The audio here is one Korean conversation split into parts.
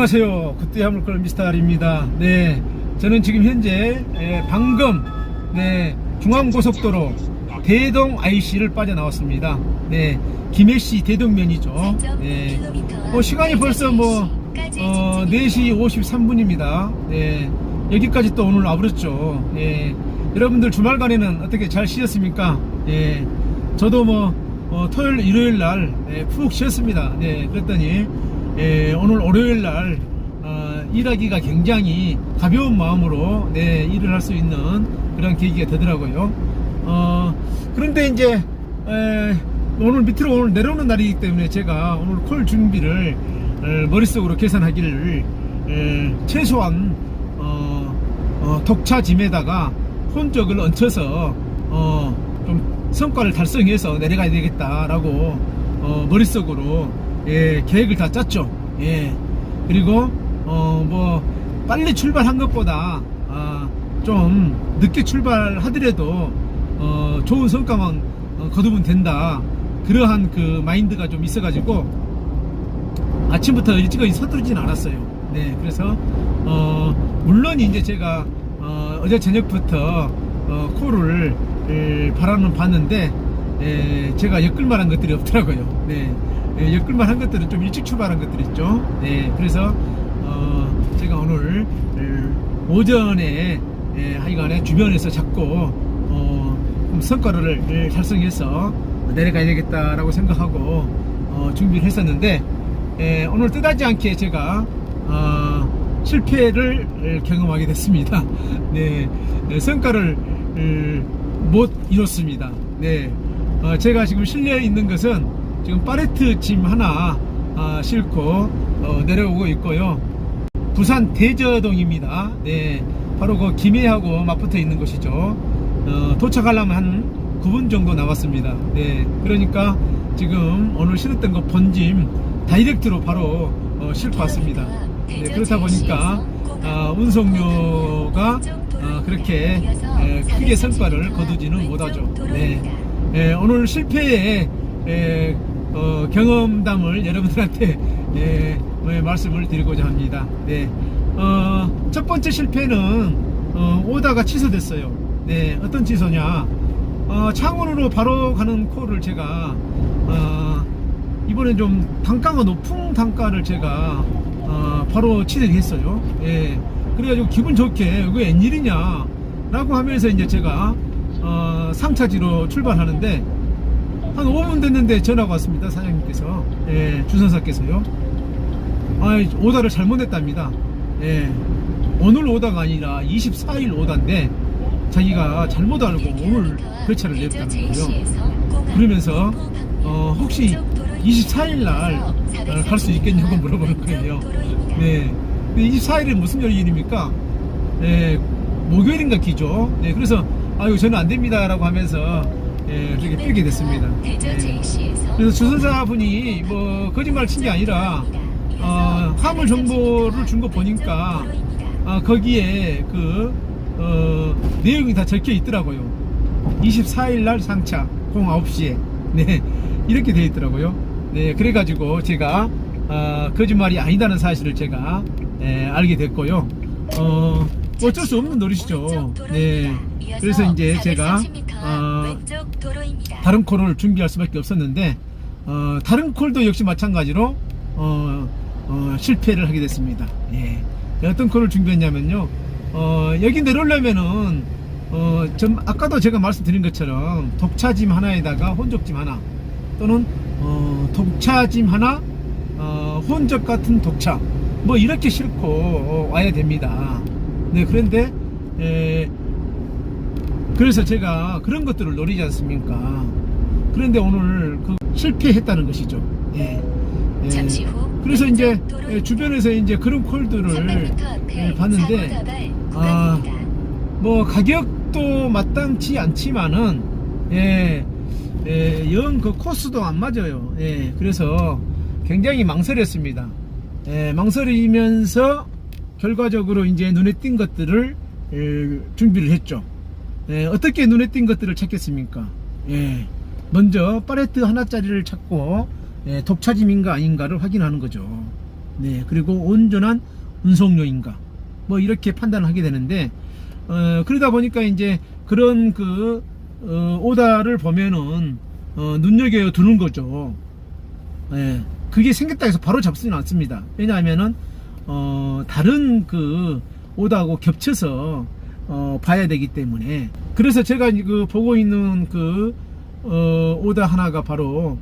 안녕하세요. 그때 화물걸 미스터입니다. 네, 저는 지금 현재 에, 방금 네, 중앙고속도로 대동 IC를 빠져나왔습니다. 네, 김해시 대동면이죠. 네, 뭐 시간이 벌써 뭐 어, 4시 53분입니다. 네, 여기까지 또 오늘 와버렸죠. 네, 여러분들 주말간에는 어떻게 잘 쉬었습니까? 네, 저도 뭐 어, 토요일, 일요일 날 네, 푹 쉬었습니다. 네, 그랬더니 예, 오늘 월요일 날 어, 일하기가 굉장히 가벼운 마음으로 네, 일을 할 수 있는 그런 계기가 되더라고요. 어, 그런데 이제 에, 오늘 밑으로 오늘 내려오는 날이기 때문에 제가 오늘 콜 준비를 에, 머릿속으로 계산하기를 에, 최소한 어, 어, 독차짐에다가 혼적을 얹혀서 어, 좀 성과를 달성해서 내려가야 되겠다라고 어, 머릿속으로 예, 계획을 다 짰죠. 예. 그리고 어 뭐 빨리 출발한 것보다 아, 좀 늦게 출발하더라도 어 좋은 성과만 어, 거두면 된다. 그러한 그 마인드가 좀 있어가지고 아침부터 일찍이 서두르진 않았어요. 네, 그래서 어 물론 이제 제가 어, 제 저녁부터 어, 코를 에, 바라는 봤는데 에, 제가 엮을만한 것들이 없더라고요. 네, 에, 엮을만한 것들은 좀 일찍 출발한 것들 있죠. 네, 그래서 어, 제가 오늘 에, 오전에 에, 하여간에 주변에서 자꾸 어, 좀 성과를 에, 달성해서 내려가야 되겠다라고 생각하고 어, 준비를 했었는데 에, 오늘 뜻하지 않게 제가 어, 실패를 경험하게 됐습니다. 네, 네, 성과를 음, 못 이뤘습니다. 네, 어, 제가 지금 실내에 있는 것은 지금 파레트 짐 하나 아, 싣고 어, 내려오고 있고요. 부산 대저동입니다. 네, 바로 그 김해하고 맞붙어 있는 곳이죠. 어, 도착하려면 한 9분 정도 남았습니다. 네, 그러니까 지금 오늘 실었던 거 본짐 다이렉트로 바로 어, 싣고 왔습니다. 네, 그렇다 보니까 아, 운송료가 아, 그렇게 에, 크게 성과를 거두지는 못하죠. 네. 에, 오늘 실패의 에, 어, 경험담을 여러분들한테 에, 어, 말씀을 드리고자 합니다. 네. 어, 첫 번째 실패는 어, 오다가 취소됐어요. 네, 어떤 취소냐? 어, 창원으로 바로 가는 코를 제가 어, 이번엔 좀 단가가 높은 단가를 제가 어, 바로 취득했어요. 예. 그래가지고 기분 좋게 이거 웬일이냐 라고 하면서 이제 제가 어, 3차지로 출발하는데 한 5분 됐는데 전화가 왔습니다 사장님께서 예, 주선사께서요 아 오다를 잘못했답니다 예, 오늘 오다가 아니라 24일 오다인데 자기가 잘못 알고 오늘 배차를 냈다는 거예요 그러면서 어, 혹시 24일 날 갈 수 있겠냐고 물어보는 거예요 네. 24일은 무슨 요일입니까? 네, 목요일인가 기죠. 네, 그래서 아유 저는 안 됩니다라고 하면서 예, 이렇게 삐게 됐습니다. 네. 그래서 주선사 분이 뭐 거짓말 친 게 아니라 어, 화물 정보를 준 거 보니까 아, 거기에 그 어, 내용이 다 적혀 있더라고요. 24일 날 상차 09시에 네 이렇게 돼 있더라고요. 네 그래가지고 제가 어, 거짓말이 아니다는 사실을 제가 예, 알게 됐고요. 어, 어쩔 수 없는 노릇이죠. 네. 그래서 이제 제가 어, 다른 콜을 준비할 수밖에 없었는데 어, 다른 콜도 역시 마찬가지로 어, 어, 실패를 하게 됐습니다. 예. 어떤 콜을 준비했냐면요. 어, 여기 내려오려면은 어, 좀 아까도 제가 말씀드린 것처럼 독차짐 하나에다가 혼적짐 하나 또는 어, 독차짐 하나 어, 혼적 같은 독차 뭐 이렇게 싣고 어, 와야 됩니다. 네 그런데 에, 그래서 제가 그런 것들을 노리지 않습니까? 그런데 오늘 그 실패했다는 것이죠. 예. 예. 잠시 후 그래서 이제. 예, 주변에서 이제 그런 콜들을 300m 앞에 예, 봤는데 나갈 아. 뭐 가격도 마땅치 않지만은 예, 예, 영 그 코스도 안 맞아요. 예, 그래서 굉장히 망설였습니다. 예, 망설이면서 결과적으로 이제 눈에 띈 것들을 예, 준비를 했죠. 예, 어떻게 눈에 띈 것들을 찾겠습니까? 예, 먼저 파레트 하나짜리를 찾고 예, 독차짐인가 아닌가를 확인하는 거죠. 네, 그리고 온전한 운송용인가. 뭐 이렇게 판단을 하게 되는데 어, 그러다 보니까 이제 그런 그 어, 오다를 보면은 어, 눈여겨 두는 거죠. 예, 그게 생겼다 해서 바로 잡지는 않습니다. 왜냐하면은 어, 다른 그 오다하고 겹쳐서 어, 봐야 되기 때문에 그래서 제가 그 보고 있는 그 어, 오다 하나가 바로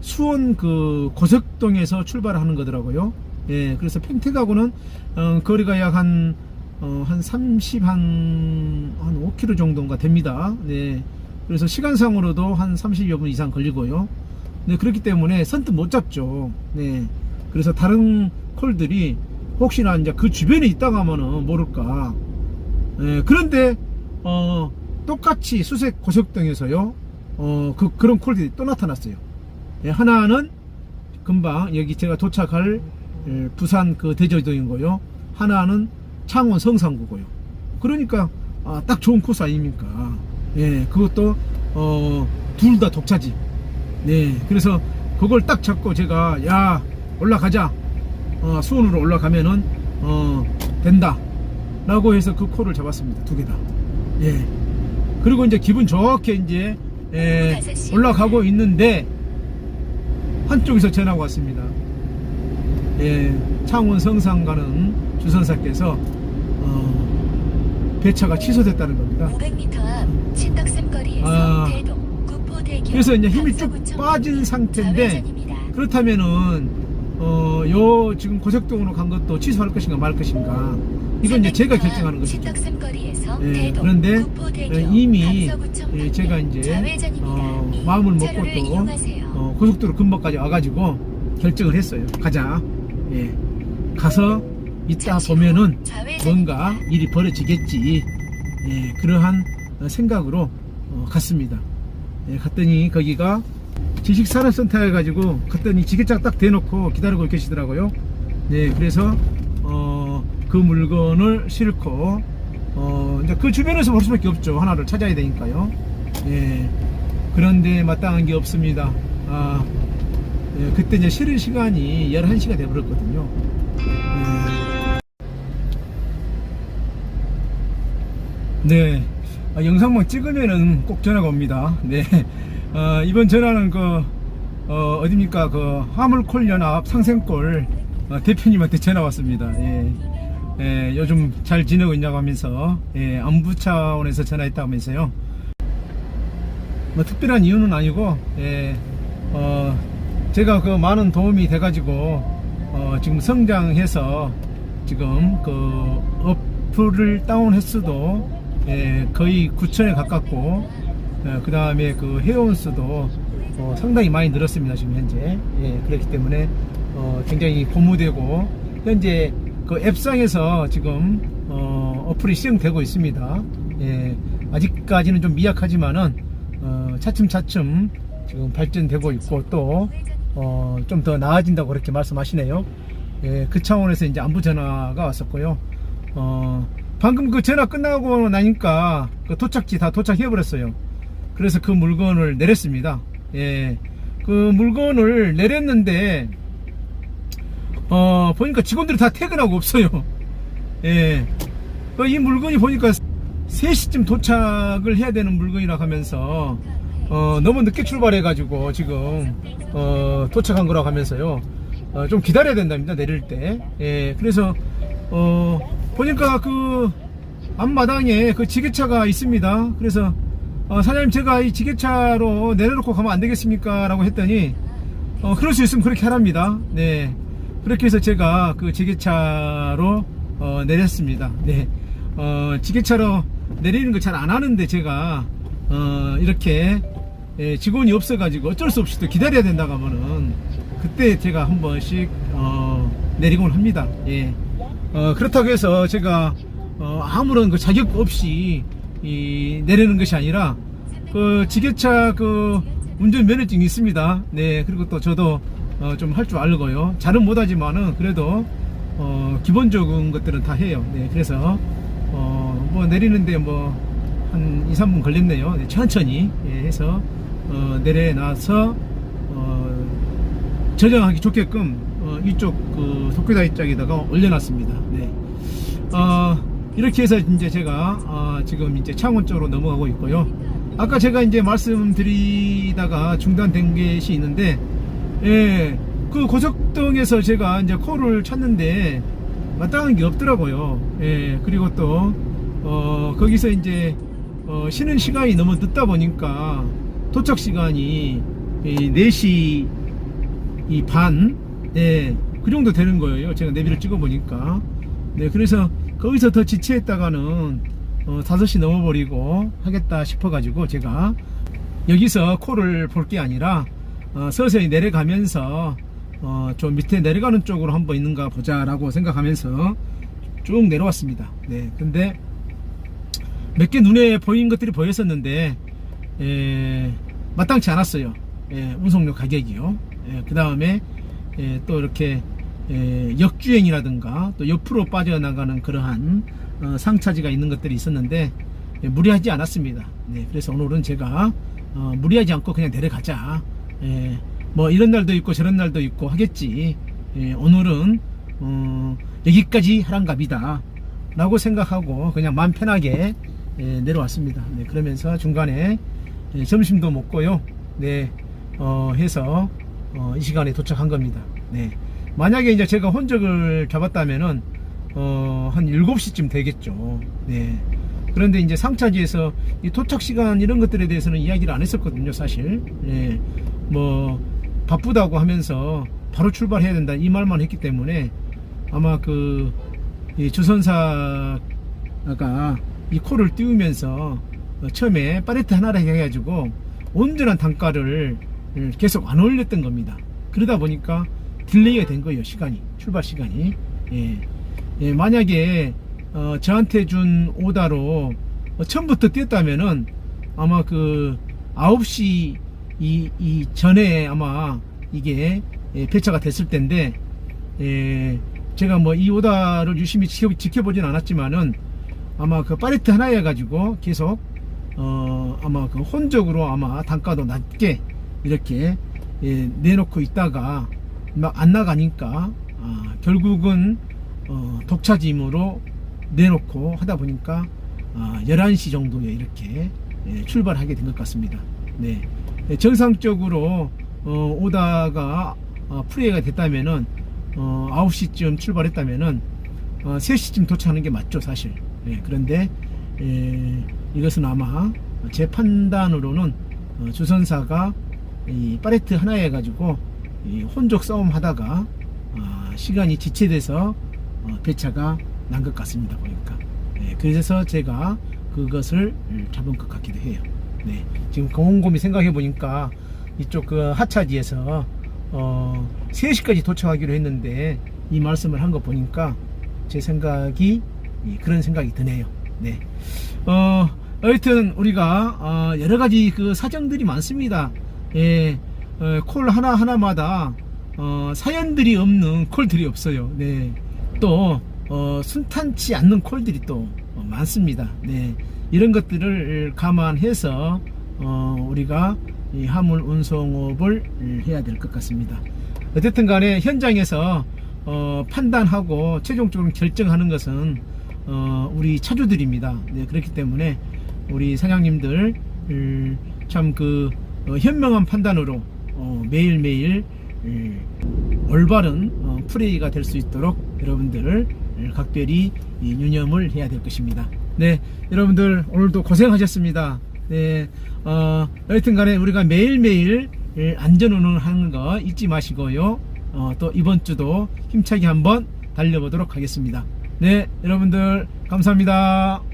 수원 그 고석동에서 출발하는 거더라고요. 예, 그래서 평택하고는 어, 거리가 약한 어, 한 30, 한, 한 5km 정도인가 됩니다. 네. 그래서 시간상으로도 한 30여 분 이상 걸리고요. 네, 그렇기 때문에 선뜻 못 잡죠. 네. 그래서 다른 콜들이 혹시나 이제 그 주변에 있다가 하면은 모를까. 예, 그런데, 어, 똑같이 수색 고속등에서요, 어, 그, 그런 콜들이 또 나타났어요. 예, 하나는 금방 여기 제가 도착할 예, 부산 그 대저도인고요. 하나는 창원 성산구고요. 그러니까 아, 딱 좋은 코스 아닙니까? 예, 그것도 어, 둘 다 독차지. 네, 그래서 그걸 딱 잡고 제가 야 올라가자. 어, 수원으로 올라가면은 어, 된다.라고 해서 그 코를 잡았습니다. 두 개 다. 예. 그리고 이제 기분 좋게 이제 예, 올라가고 있는데 한쪽에서 전화가 왔습니다. 예, 창원 성산 가는 주선사께서 어, 배차가 취소됐다는 겁니다. 500m 앞 신덕샘 거리에서 아. 대동 구포대교 그래서 이제 힘이 쭉 빠진 상태인데. 그렇다면은 어, 요 지금 고속동으로 간 것도 취소할 것인가 말 것인가 이건 이제 제가 300m 결정하는 것이죠. 예, 그런데 예, 이미 예, 제가 이제. 어, 이 마음을 먹고 또. 어, 고속도로 근방까지 와가지고 결정을 했어요. 가자. 예. 가서 이따 보면은. 뭔가 일이 벌어지겠지. 예, 그러한 어, 생각으로 어, 갔습니다. 예, 갔더니 거기가 지식산업센터 해가지고 갔더니 지게차 딱 대놓고 기다리고 계시더라고요. 네, 그래서 어, 그 물건을 싣고 어, 이제 그 주변에서 볼 수밖에 없죠. 하나를 찾아야 되니까요. 예, 그런데 마땅한 게 없습니다. 아, 예, 그때 이제 실은 시간이 11시가 돼버렸거든요. 예. 네. 아, 영상만 찍으면은 꼭 전화가 옵니다. 네. 어, 이번 전화는 그, 어, 어딥니까? 그, 화물콜 연합 상생골 어, 대표님한테 전화 왔습니다. 예. 예, 요즘 잘 지내고 있냐고 하면서, 예, 안부 차원에서 전화했다고 하면서요. 뭐 특별한 이유는 아니고, 예, 어, 제가 그 많은 도움이 돼가지고, 어, 지금 성장해서 지금 그 어플을 다운했어도 예, 거의 9천에 가깝고, 그 다음에 그 회원 수도 어, 상당히 많이 늘었습니다, 지금 현재. 예, 그렇기 때문에 어, 굉장히 고무되고, 현재 그 앱상에서 지금 어, 어플이 시행되고 있습니다. 예, 아직까지는 좀 미약하지만은 어, 차츰차츰 지금 발전되고 있고 또 어, 좀 더 나아진다고 그렇게 말씀하시네요. 예, 그 차원에서 이제 안부 전화가 왔었고요. 어, 방금 그 전화 끝나고 나니까 그 도착지 다 도착해 버렸어요. 그래서 그 물건을 내렸습니다. 예, 그 물건을 내렸는데 어, 보니까 직원들이 다 퇴근하고 없어요. 예, 그이 물건이 보니까 3시쯤 도착을 해야 되는 물건이라 하면서 어, 너무 늦게 출발해가지고 지금 어, 도착한 거라고 하면서요. 어, 좀 기다려야 된답니다. 내릴 때. 예, 그래서 어, 보니까 그 앞마당에 그 지게차가 있습니다. 그래서 어, 사장님 제가 이 지게차로 내려놓고 가면 안 되겠습니까? 라고 했더니 어, 그럴 수 있으면 그렇게 하랍니다. 네. 그렇게 해서 제가 그 지게차로 어, 내렸습니다. 네. 어, 지게차로 내리는 걸잘안 하는데 제가 어, 이렇게 예, 직원이 없어가지고 어쩔 수 없이 또 기다려야 된다고 하면은 그때 제가 한 번씩 어, 내리곤 합니다. 예. 어, 그렇다고 해서 제가 어, 아무런 그 자격 없이 이, 내리는 것이 아니라 그 지게차 그 운전 면허증이 있습니다. 네, 그리고 또 저도 어, 좀 할 줄 알고요. 잘은 못하지만은 그래도 어, 기본적인 것들은 다 해요. 네, 그래서 어, 뭐 내리는데 뭐 한 2, 3분 걸렸네요. 네, 천천히 예, 해서 어, 내려놔서 어, 저장하기 좋게끔 어, 어, 이쪽 그 도쿄다이 쪽에다가 올려놨습니다. 네. 어, 이렇게 해서 이제 제가 어, 지금 이제 창원 쪽으로 넘어가고 있고요. 아까 제가 이제 말씀드리다가 중단된 것이 있는데, 예, 그 고석동에서 제가 이제 코를 찾는데 마땅한 게 없더라고요. 예, 그리고 또, 어, 거기서 이제, 어, 쉬는 시간이 너무 늦다 보니까 도착 시간이 이 4시 이 반, 네, 그 정도 되는 거예요. 제가 내비를 찍어 보니까. 네, 그래서 거기서 더 지체했다가는 어, 5시 넘어버리고 하겠다 싶어가지고 제가 여기서 코를 볼 게 아니라 어, 서서히 내려가면서 어, 좀 밑에 내려가는 쪽으로 한번 있는가 보자 라고 생각하면서 쭉 내려왔습니다. 네, 근데 몇 개 눈에 보인 것들이 보였었는데 에, 마땅치 않았어요. 예, 운송료 가격이요. 그 다음에 또 이렇게 에, 역주행이라든가 또 옆으로 빠져나가는 그러한 어, 상차지가 있는 것들이 있었는데 예, 무리하지 않았습니다. 네, 그래서 오늘은 제가 어, 무리하지 않고 그냥 내려가자. 예, 뭐 이런 날도 있고 저런 날도 있고 하겠지. 예, 오늘은 어, 여기까지 하란갑이다. 라고 생각하고 그냥 마음 편하게 예, 내려왔습니다. 네, 그러면서 중간에 예, 점심도 먹고요. 네, 어, 해서 어, 이 시간에 도착한 겁니다. 네. 만약에 이제 제가 혼적을 잡았다면은 어, 한 7시쯤 되겠죠. 네. 그런데 이제 상차지에서 이 도착 시간 이런 것들에 대해서는 이야기를 안 했었거든요, 사실. 네. 뭐 바쁘다고 하면서 바로 출발해야 된다 이 말만 했기 때문에 아마 그이 주선사가 이 코를 띄우면서 어, 처음에 파레트 하나를 해가지고 온전한 단가를 계속 안 올렸던 겁니다. 그러다 보니까 딜레이가 된 거예요, 시간이. 출발 시간이. 예. 예, 만약에 어, 저한테 준 오다로 어, 처음부터 뛰었다면은 아마 그 9시 이, 이 전에 아마 이게 예, 배차가 됐을 텐데 예, 제가 뭐 이 오다를 유심히 지켜, 지켜보진 않았지만은 아마 그 파레트 하나에 가지고 계속 어 아마 그 혼적으로 아마 단가도 낮게 이렇게 예, 내놓고 있다가 막 안 나가니까 아, 결국은 어, 독차짐으로 내놓고 하다 보니까 아, 11시 정도에 이렇게 예, 출발하게 된 것 같습니다. 네. 예, 정상적으로 어, 오다가 어, 프레이가 됐다면은 어, 9시쯤 출발했다면은 어, 3시쯤 도착하는 게 맞죠 사실 예, 그런데 예, 이것은 아마 제 판단으로는 어, 주선사가 이 파레트 하나에 가지고 이 혼족 싸움 하다가 아, 시간이 지체돼서 어, 배차가 난 것 같습니다 보니까 예, 그래서 제가 그것을 음, 잡은 것 같기도 해요 네, 지금 곰곰이 생각해 보니까 이쪽 그 하차지에서 어, 3시까지 도착하기로 했는데 이 말씀을 한 거 보니까 제 생각이 이, 그런 생각이 드네요. 네. 어, 하여튼 우리가 어, 여러 가지 그 사정들이 많습니다. 예, 어, 콜 하나 하나마다 어, 사연들이 없는 콜들이 없어요. 네. 또 어, 순탄치 않는 콜들이 또 어, 많습니다. 네. 이런 것들을 감안해서 어, 우리가 이 화물 운송업을 해야 될 것 같습니다. 어쨌든 간에 현장에서 어, 판단하고 최종적으로 결정하는 것은 어, 우리 차주들입니다. 네, 그렇기 때문에 우리 사장님들 참그 어, 현명한 판단으로 어, 매일매일 음, 올바른 어, 플레이가 될 수 있도록 여러분들 각별히 이 유념을 해야 될 것입니다. 네, 여러분들 오늘도 고생하셨습니다. 네, 어, 여튼 간에 우리가 매일매일 안전운행 하는 거 잊지 마시고요. 어, 또 이번 주도 힘차게 한번 달려보도록 하겠습니다. 네, 여러분들 감사합니다.